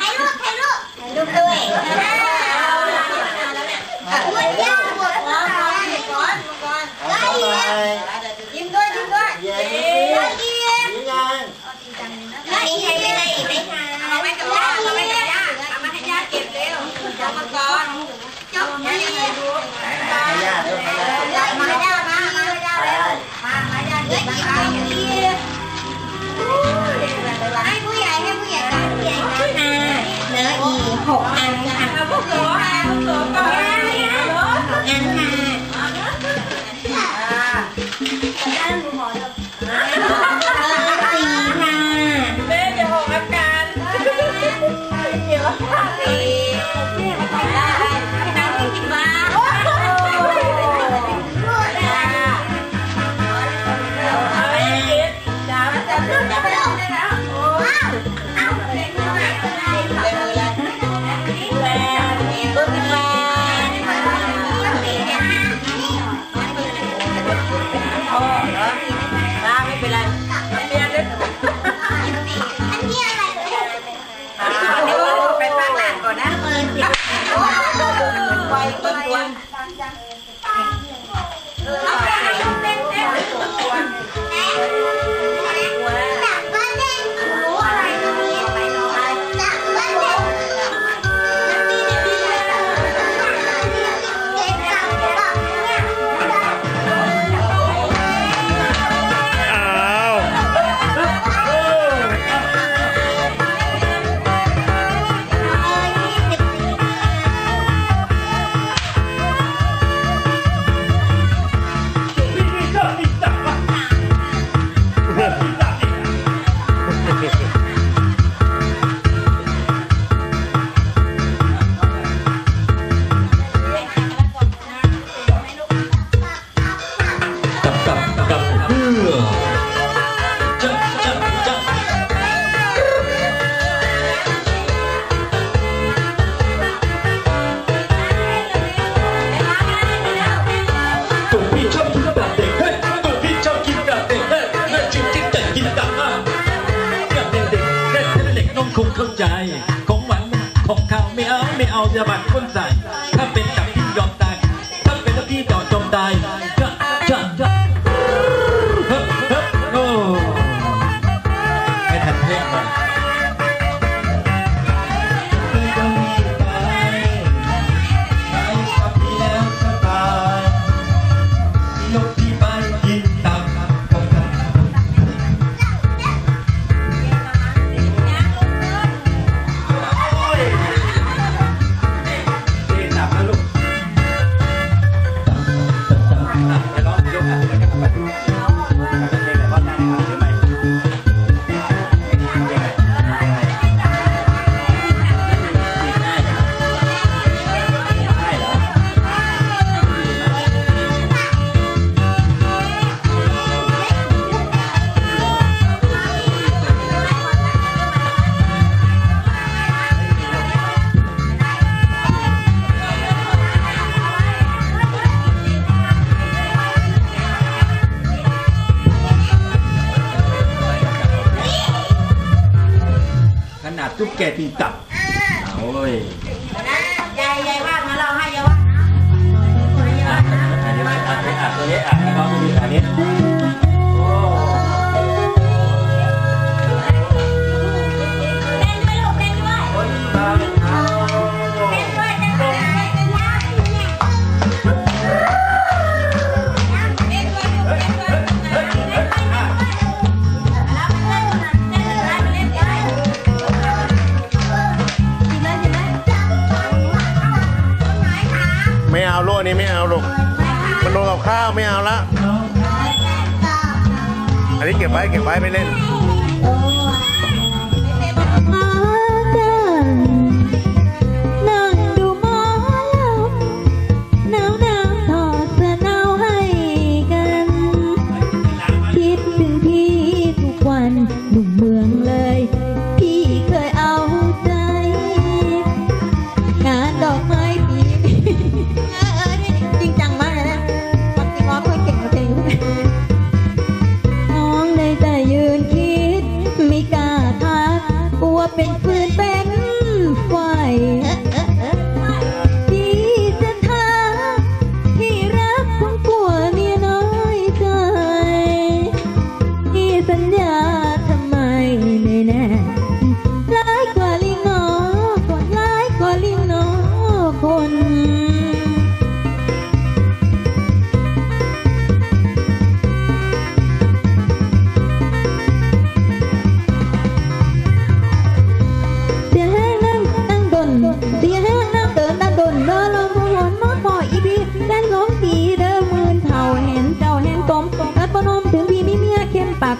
ถ่ายรูปถ่ายรูปถ่ายรูปด้วยยิ้มด้วยยิ้มด้วยเย้ละเอียดยิ้มยังละเอียดมีอะไรอีกไหมคะเอาไว้กับย่าเอาไว้กับย่าเอามาให้ย่าเก็บเร็วเอามาก่อนจบละเอียดละเอียดละเอียด auf der Balkonseite. ศปิ้งตับโอ้ยยายยายว่ามาเราให้ยายว่าอันนี้อันนี้อันนี้อันนี้ ไม่เอาละ อันนี้เก็บไว้เก็บไว้ไม่เล่น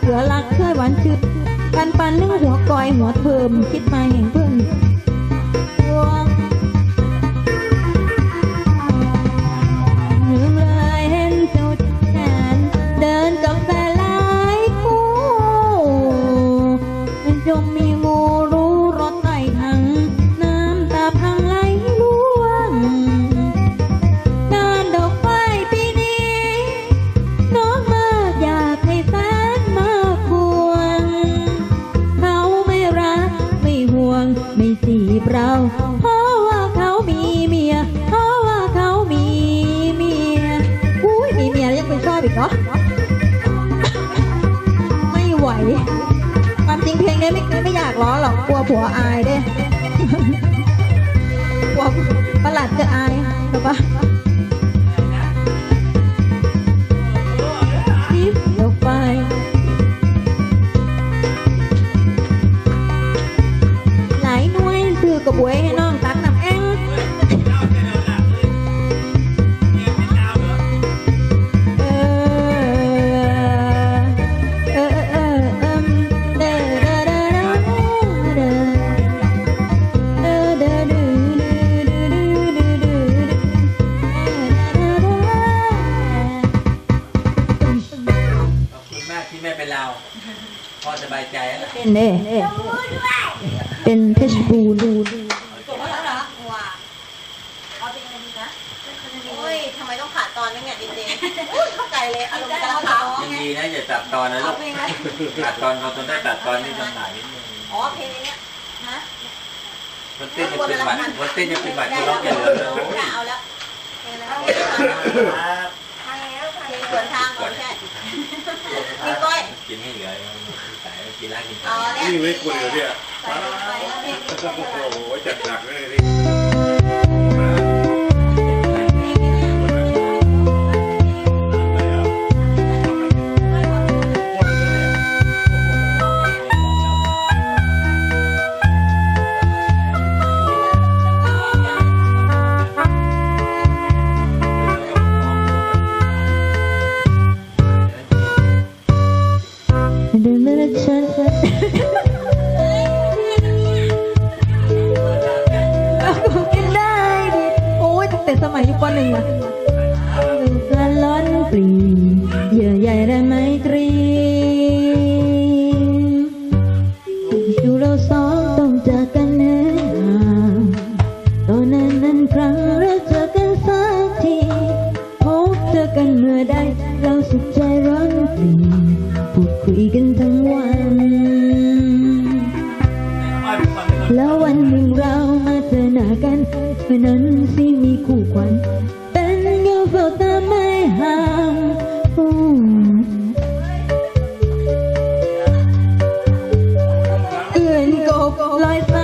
เสือรักเคยหวานชื่นกันปันนึ่งหัวกอยหัวเทิมคิดมาแห่งเพิ่ง อบอีกเนาะไม่ไหว ความจริงเพลงนี้ไม่ไม่อยากร้องหรอกกลัวผัวอายเด้กลัวประหลัดจะอายหรือปะทิพย์ออกไปหลายหน่วยซื้อกระบวยให้น้องตักน้ำแพ่อสบายใจแล้วเป็นเด้เป็นเพชรบูรูจบแล้วเหรอว้าเอาเพลงอะไรดีนะโอ้ยทำไมต้องขาดตอนนึงเนี่ยจริงๆอุ้ยเข้าใจเลยอารมณ์กำลังขาดยังดีนะอย่าตัดตอนนะลูเอากเพลงอะไรตัดตอนเราต้องได้ตัดตอนนี่ลำบากนิดนึงอ๋อเพลงนี้ฮะคนเต้นจะเป็นหวัดคนเต้นจะเป็นหวัดที่ร้องอย่างเดียวเลยเอาแล้วเพลงอะไรเพลงสวนทางก่อนใช่มีก้อยกินให้เหลือสาย กีฬากินอ๋อนี่เล็กกว่าเดียวเนี่ยโอ้โหจัดหนักเลยนี่ ปหนึ่งอะดูการล้อนปลีเยื่อใยและไมตรีอยู่เราสองต้องจากกันแน่ห่างตอนนั้นนั้นครั้งเราเจอกันสักทีพบเจอกันเมื่อใดเราสุขใจร้อนปลีพูดคุยกันทั้งวัน แล้ววันหนึ่งเรามา 나간 넌 심히 고관 땡겨보다 말함 Hãy subscribe cho kênh Ghiền Mì Gõ Để không bỏ lỡ những video hấp dẫn